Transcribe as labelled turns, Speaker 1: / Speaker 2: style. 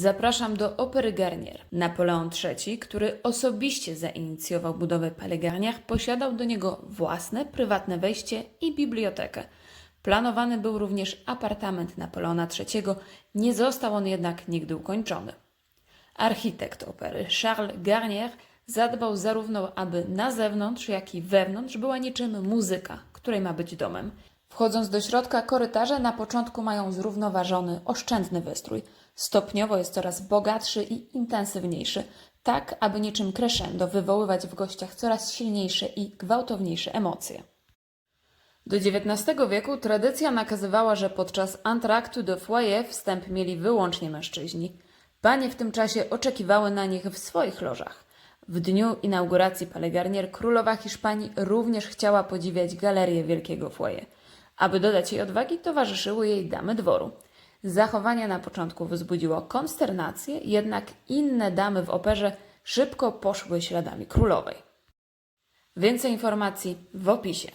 Speaker 1: Zapraszam do Opery Garnier. Napoleon III, który osobiście zainicjował budowę Palais Garnier, posiadał do niego własne, prywatne wejście i bibliotekę. Planowany był również apartament Napoleona III, nie został on jednak nigdy ukończony. Architekt opery Charles Garnier zadbał zarówno, aby na zewnątrz, jak i wewnątrz była niczym muzyka, której ma być domem. Wchodząc do środka, korytarze na początku mają zrównoważony, oszczędny wystrój. Stopniowo jest coraz bogatszy i intensywniejszy, tak aby niczym crescendo wywoływać w gościach coraz silniejsze i gwałtowniejsze emocje. Do XIX wieku tradycja nakazywała, że podczas antraktu do foyer wstęp mieli wyłącznie mężczyźni. Panie w tym czasie oczekiwały na nich w swoich lożach. W dniu inauguracji Palais Garnier królowa Hiszpanii również chciała podziwiać galerię wielkiego foyer. Aby dodać jej odwagi, towarzyszyły jej damy dworu. Zachowanie na początku wzbudziło konsternację, jednak inne damy w operze szybko poszły śladami królowej. Więcej informacji w opisie.